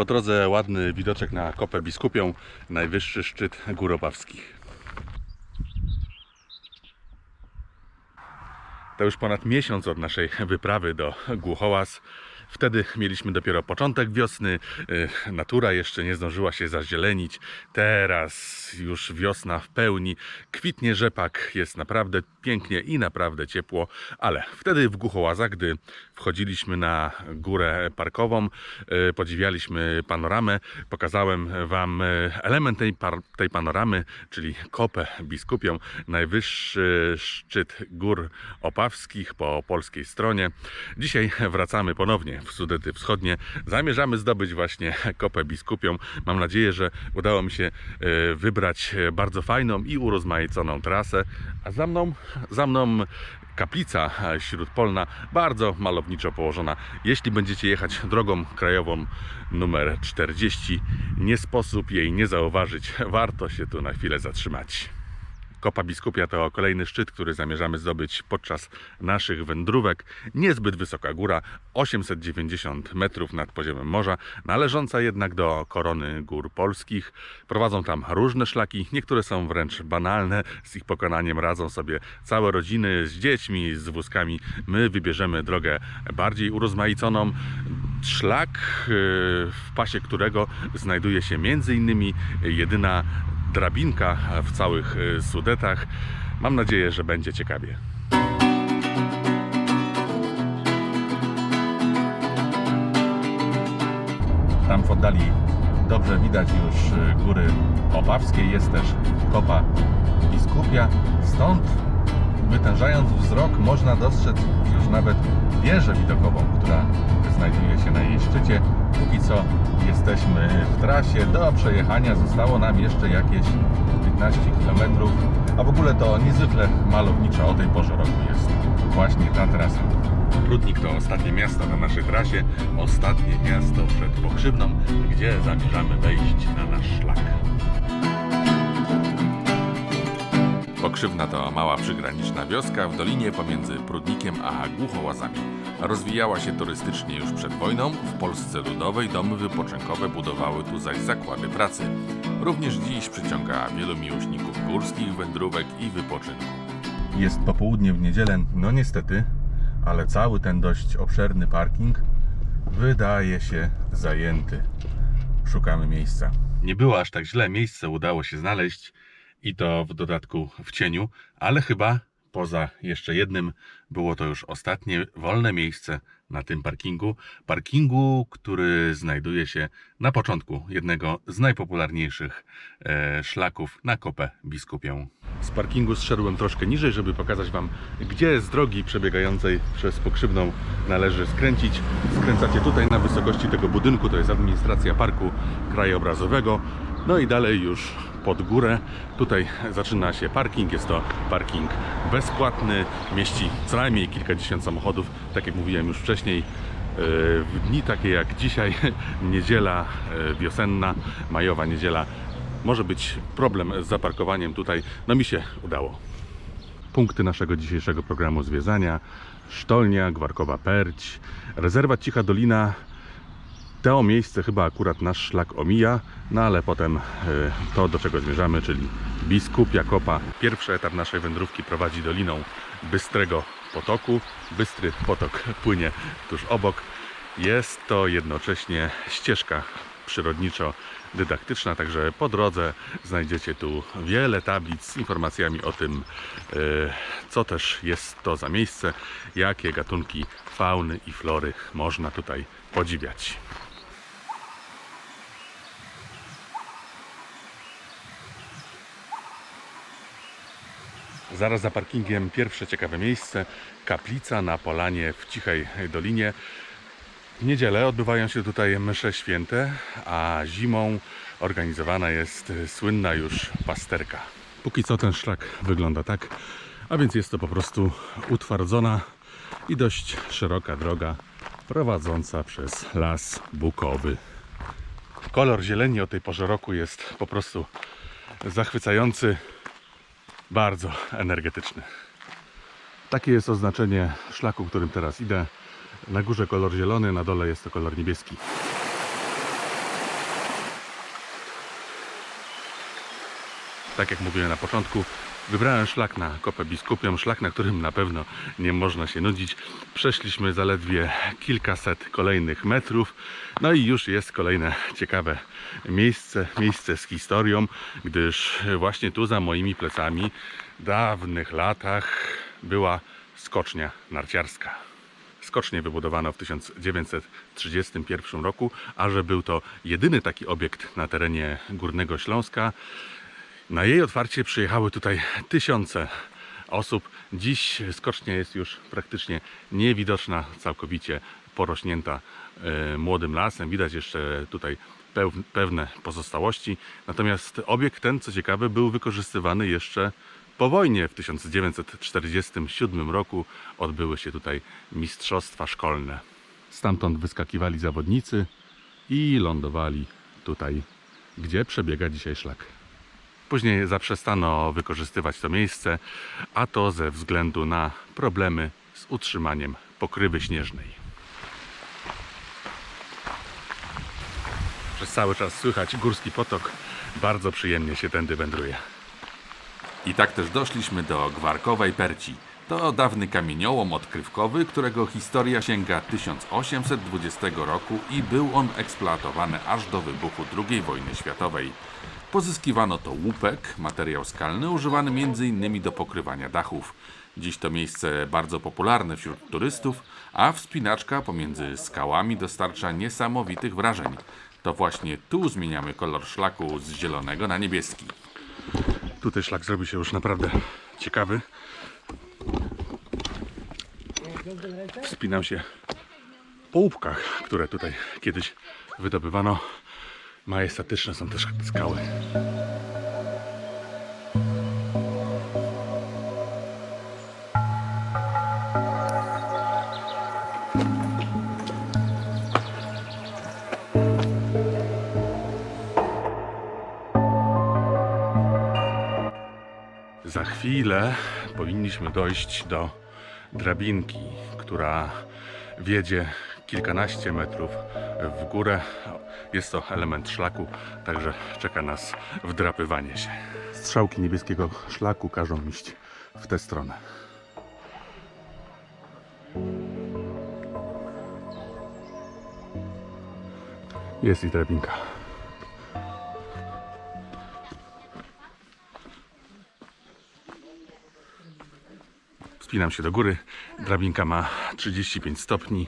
Po drodze ładny widoczek na Kopę Biskupią, najwyższy szczyt Gór Opawskich. To już ponad miesiąc od naszej wyprawy do Głuchołaz. Wtedy mieliśmy dopiero początek wiosny, y, natura jeszcze nie zdążyła się zazielenić. Teraz już wiosna w pełni, kwitnie rzepak, jest naprawdę pięknie i naprawdę ciepło, ale wtedy w Głuchołazach, gdy wchodziliśmy na górę parkową, y, podziwialiśmy panoramę, pokazałem Wam y, element tej, tej panoramy, czyli Kopę Biskupią, najwyższy szczyt gór opawskich po polskiej stronie. Dzisiaj wracamy ponownie w Sudety Wschodnie. Zamierzamy zdobyć właśnie Kopę Biskupią. Mam nadzieję, że udało mi się e, wybrać e, bardzo fajną i urozmaiconą trasę. A za mną, za mną kaplica e, śródpolna, bardzo malowniczo położona. Jeśli będziecie jechać drogą krajową numer 40, nie sposób jej nie zauważyć. Warto się tu na chwilę zatrzymać. Kopa Biskupia to kolejny szczyt, który zamierzamy zdobyć podczas naszych wędrówek. Niezbyt wysoka góra, 890 metrów nad poziomem morza, należąca jednak do korony gór polskich. Prowadzą tam różne szlaki, niektóre są wręcz banalne. Z ich pokonaniem radzą sobie całe rodziny z dziećmi, z wózkami. My wybierzemy drogę bardziej urozmaiconą. Szlak, yy, w pasie którego znajduje się między innymi jedyna drabinka w całych y, Sudetach. Mam nadzieję, że będzie ciekawie. Tam w oddali dobrze widać już y, góry opawskie. Jest też kopa Biskupia. Stąd wytężając wzrok można dostrzec już nawet wieżę widokową, która znajduje się na jej szczycie. Póki co jesteśmy w trasie. Do przejechania zostało nam jeszcze jakieś 15 km. A w ogóle to niezwykle malowniczo o tej porze roku jest właśnie ta trasa. Prudnik to ostatnie miasto na naszej trasie, ostatnie miasto przed Pokrzywną, gdzie zamierzamy wejść na nasz szlak. Pokrzywna to mała przygraniczna wioska w dolinie pomiędzy Prudnikiem a Głuchołazami. Rozwijała się turystycznie już przed wojną, w Polsce Ludowej domy wypoczynkowe budowały tu zaś zakłady pracy. Również dziś przyciąga wielu miłośników górskich wędrówek i wypoczynku. Jest popołudnie w niedzielę, no niestety, ale cały ten dość obszerny parking wydaje się zajęty. Szukamy miejsca. Nie było aż tak źle, miejsce udało się znaleźć i to w dodatku w cieniu, ale chyba poza jeszcze jednym było to już ostatnie wolne miejsce na tym parkingu. Parkingu, który znajduje się na początku jednego z najpopularniejszych e, szlaków na Kopę Biskupią. Z parkingu zszedłem troszkę niżej, żeby pokazać Wam, gdzie z drogi przebiegającej przez Pokrzywną należy skręcić. Skręcacie tutaj na wysokości tego budynku, to jest administracja parku krajobrazowego. No i dalej już pod górę. Tutaj zaczyna się parking. Jest to parking bezpłatny. Mieści co najmniej kilkadziesiąt samochodów. Tak jak mówiłem już wcześniej, e, w dni takie jak dzisiaj, niedziela e, wiosenna, majowa niedziela, może być problem z zaparkowaniem tutaj. No mi się udało. Punkty naszego dzisiejszego programu zwiedzania. Sztolnia, Gwarkowa Perć, rezerwat Cicha Dolina, to miejsce chyba akurat nasz szlak omija, no ale potem e, to, do czego zmierzamy, czyli Biskupia Kopa. Pierwszy etap naszej wędrówki prowadzi doliną Bystrego Potoku. Bystry potok płynie tuż obok. Jest to jednocześnie ścieżka przyrodniczo-dydaktyczna, także po drodze znajdziecie tu wiele tablic z informacjami o tym, e, co też jest to za miejsce, jakie gatunki fauny i flory można tutaj podziwiać. Zaraz za parkingiem pierwsze ciekawe miejsce kaplica na polanie w cichej dolinie. W niedzielę odbywają się tutaj msze święte, a zimą organizowana jest słynna już pasterka. Póki co ten szlak wygląda tak, a więc jest to po prostu utwardzona i dość szeroka droga prowadząca przez las bukowy. Kolor zieleni o tej porze roku jest po prostu zachwycający, bardzo energetyczny. Takie jest oznaczenie szlaku, którym teraz idę. Na górze kolor zielony, na dole jest to kolor niebieski. Tak jak mówiłem na początku, wybrałem szlak na Kopę Biskupią, szlak, na którym na pewno nie można się nudzić. Przeszliśmy zaledwie kilkaset kolejnych metrów, no i już jest kolejne ciekawe miejsce, miejsce z historią, gdyż właśnie tu za moimi plecami w dawnych latach była skocznia narciarska. Skocznie wybudowano w 1931 roku, a że był to jedyny taki obiekt na terenie Górnego Śląska, na jej otwarcie przyjechały tutaj tysiące osób. Dziś skocznia jest już praktycznie niewidoczna, całkowicie porośnięta e, młodym lasem. Widać jeszcze tutaj pewne pozostałości. Natomiast obiekt ten, co ciekawe, był wykorzystywany jeszcze po wojnie. W 1947 roku odbyły się tutaj mistrzostwa szkolne. Stamtąd wyskakiwali zawodnicy i lądowali tutaj, gdzie przebiega dzisiaj szlak. Później zaprzestano wykorzystywać to miejsce, a to ze względu na problemy z utrzymaniem pokrywy śnieżnej. Przez cały czas słychać górski potok. Bardzo przyjemnie się tędy wędruje. I tak też doszliśmy do Gwarkowej Perci. To dawny kamieniołom odkrywkowy, którego historia sięga 1820 roku i był on eksploatowany aż do wybuchu II wojny światowej. Pozyskiwano to łupek, materiał skalny używany m.in. do pokrywania dachów. Dziś to miejsce bardzo popularne wśród turystów, a wspinaczka pomiędzy skałami dostarcza niesamowitych wrażeń. To właśnie tu zmieniamy kolor szlaku z zielonego na niebieski. Tutaj szlak zrobi się już naprawdę ciekawy. Wspinam się po łupkach, które tutaj kiedyś wydobywano. Majestatyczne są też skały. Za chwilę powinniśmy dojść do drabinki, która wiedzie kilkanaście metrów w górę. Jest to element szlaku, także czeka nas wdrapywanie się. Strzałki niebieskiego szlaku każą iść w tę stronę. Jest i drabinka. Wspinam się do góry. Drabinka ma 35 stopni.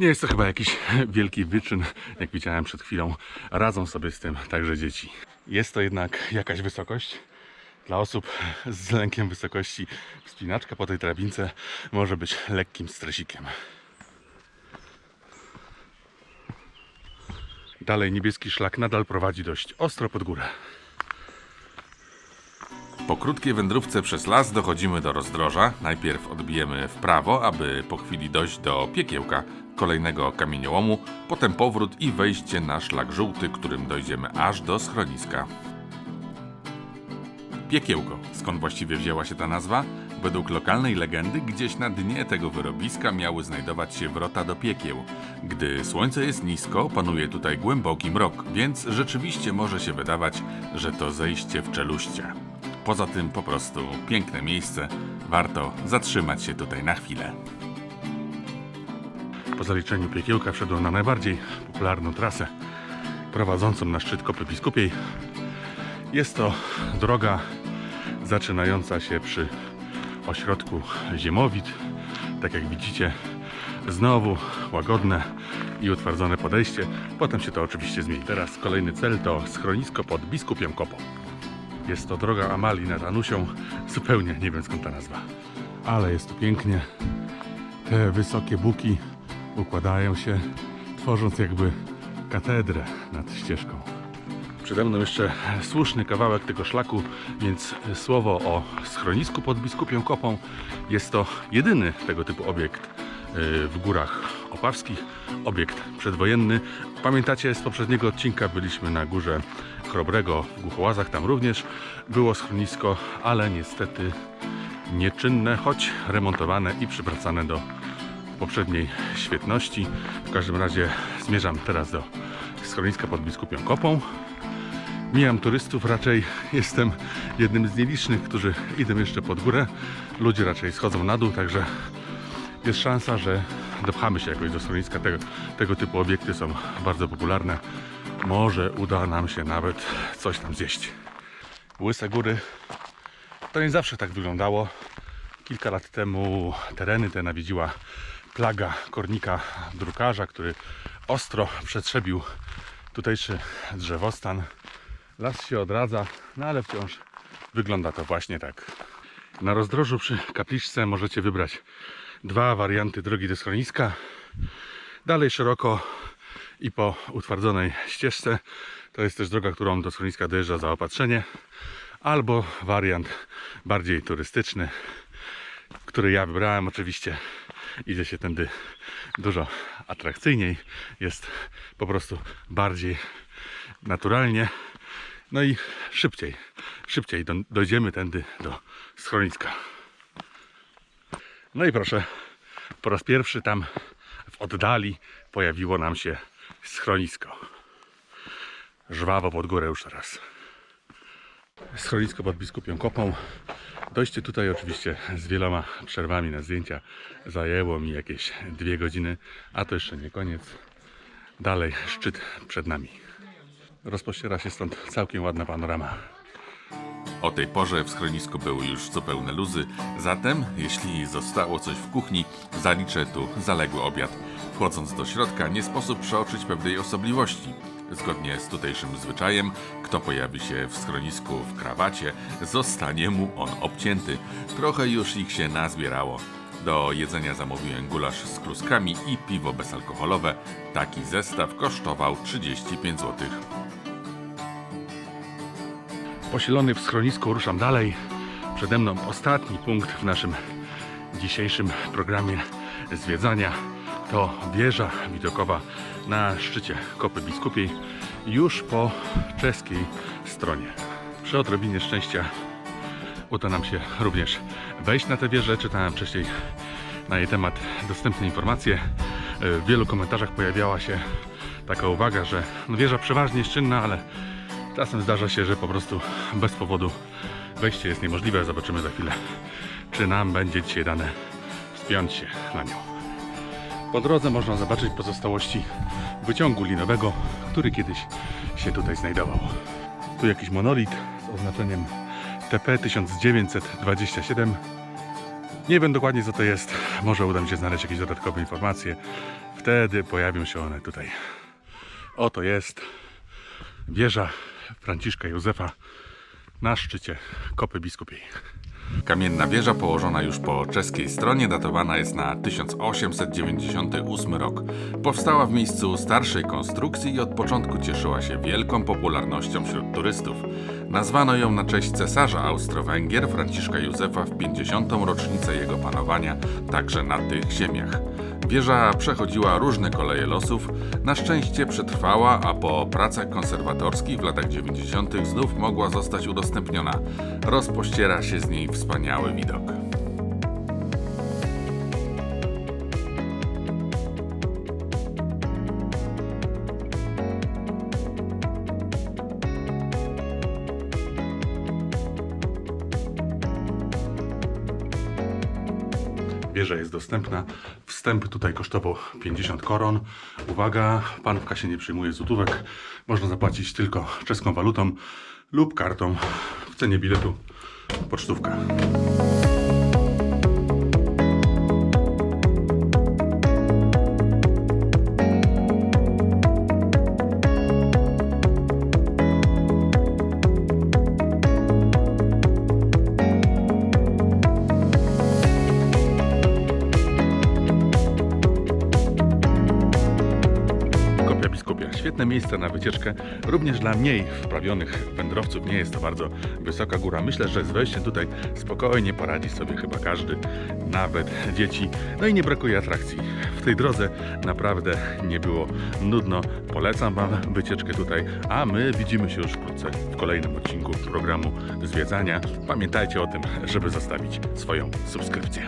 Nie jest to chyba jakiś wielki wyczyn, jak widziałem przed chwilą. Radzą sobie z tym także dzieci. Jest to jednak jakaś wysokość. Dla osób z lękiem wysokości wspinaczka po tej drabince może być lekkim stresikiem. Dalej niebieski szlak nadal prowadzi dość ostro pod górę. Po krótkiej wędrówce przez las dochodzimy do rozdroża. Najpierw odbijemy w prawo, aby po chwili dojść do piekiełka, kolejnego kamieniołomu, potem powrót i wejście na szlak żółty, którym dojdziemy aż do schroniska. Piekiełko. Skąd właściwie wzięła się ta nazwa? Według lokalnej legendy gdzieś na dnie tego wyrobiska miały znajdować się wrota do piekieł. Gdy słońce jest nisko, panuje tutaj głęboki mrok, więc rzeczywiście może się wydawać, że to zejście w czeluście. Poza tym po prostu piękne miejsce, warto zatrzymać się tutaj na chwilę. Po zaliczeniu piekiełka wszedłem na najbardziej popularną trasę prowadzącą na szczyt Kopy Biskupiej. Jest to droga zaczynająca się przy ośrodku Ziemowit. Tak jak widzicie, znowu łagodne i utwardzone podejście. Potem się to oczywiście zmieni. Teraz kolejny cel to schronisko pod Biskupiem Kopą. Jest to droga Amalii nad Anusią. Zupełnie nie wiem skąd ta nazwa. Ale jest tu pięknie. Te wysokie buki układają się, tworząc jakby katedrę nad ścieżką. Przede mną jeszcze słuszny kawałek tego szlaku, więc słowo o schronisku pod Biskupią Kopą. Jest to jedyny tego typu obiekt w górach opawskich, obiekt przedwojenny. Pamiętacie, z poprzedniego odcinka byliśmy na górze Chrobrego w Głuchołazach, tam również było schronisko, ale niestety nieczynne, choć remontowane i przywracane do poprzedniej świetności. W każdym razie zmierzam teraz do schroniska pod Biskupią Kopą. mijam turystów, raczej jestem jednym z nielicznych, którzy idą jeszcze pod górę. Ludzie raczej schodzą na dół, także jest szansa, że dopchamy się jakoś do schroniska. Tego, tego typu obiekty są bardzo popularne. Może uda nam się nawet coś tam zjeść. Łyse góry to nie zawsze tak wyglądało. Kilka lat temu tereny te nawiedziła plaga kornika drukarza, który ostro przetrzebił tutejszy drzewostan. Las się odradza, no ale wciąż wygląda to właśnie tak. Na rozdrożu przy kapliczce możecie wybrać dwa warianty drogi do schroniska. Dalej szeroko i po utwardzonej ścieżce. To jest też droga, którą do schroniska dojeżdża zaopatrzenie. Albo wariant bardziej turystyczny, który ja wybrałem oczywiście. Idzie się tędy dużo atrakcyjniej. Jest po prostu bardziej naturalnie. No i szybciej, szybciej do, dojdziemy tędy do schroniska. No i proszę, po raz pierwszy tam w oddali pojawiło nam się schronisko. Żwawo pod górę już teraz. Schronisko pod Biskupią Kopą. Dojście tutaj oczywiście z wieloma przerwami na zdjęcia zajęło mi jakieś dwie godziny, a to jeszcze nie koniec. Dalej szczyt przed nami. Rozpościera się stąd całkiem ładna panorama. O tej porze w schronisku były już zupełne luzy, zatem jeśli zostało coś w kuchni, zaliczę tu zaległy obiad. Wchodząc do środka, nie sposób przeoczyć pewnej osobliwości. Zgodnie z tutejszym zwyczajem, kto pojawi się w schronisku w krawacie, zostanie mu on obcięty. Trochę już ich się nazbierało. Do jedzenia zamówiłem gulasz z kluskami i piwo bezalkoholowe. Taki zestaw kosztował 35 zł. Posielony w schronisku ruszam dalej. Przede mną ostatni punkt w naszym dzisiejszym programie zwiedzania. To wieża widokowa na szczycie Kopy Biskupiej, już po czeskiej stronie. Przy odrobinie szczęścia uda nam się również wejść na tę wieżę. Czytałem wcześniej na jej temat dostępne informacje. W wielu komentarzach pojawiała się taka uwaga, że no wieża przeważnie jest czynna, ale Czasem zdarza się, że po prostu bez powodu wejście jest niemożliwe. Zobaczymy za chwilę, czy nam będzie dzisiaj dane wspiąć się na nią. Po drodze można zobaczyć pozostałości wyciągu linowego, który kiedyś się tutaj znajdował. Tu jakiś monolit z oznaczeniem TP 1927. Nie wiem dokładnie co to jest. Może uda mi się znaleźć jakieś dodatkowe informacje. Wtedy pojawią się one tutaj. Oto jest wieża Franciszka Józefa na szczycie Kopy Biskupiej. Kamienna wieża położona już po czeskiej stronie datowana jest na 1898 rok. Powstała w miejscu starszej konstrukcji i od początku cieszyła się wielką popularnością wśród turystów. Nazwano ją na cześć cesarza Austro-Węgier Franciszka Józefa w 50. rocznicę jego panowania także na tych ziemiach. Wieża przechodziła różne koleje losów, na szczęście przetrwała, a po pracach konserwatorskich w latach 90. znów mogła zostać udostępniona. Rozpościera się z niej wspaniały widok. Wieża jest dostępna. Wstęp tutaj kosztował 50 koron. Uwaga, pan w kasie nie przyjmuje złotówek. Można zapłacić tylko czeską walutą lub kartą w cenie biletu pocztówka. Miejsce na wycieczkę, również dla mniej wprawionych wędrowców. Nie jest to bardzo wysoka góra. Myślę, że z wejściem tutaj spokojnie poradzi sobie chyba każdy, nawet dzieci. No i nie brakuje atrakcji. W tej drodze naprawdę nie było nudno. Polecam Wam wycieczkę tutaj, a my widzimy się już wkrótce w kolejnym odcinku programu Zwiedzania. Pamiętajcie o tym, żeby zostawić swoją subskrypcję.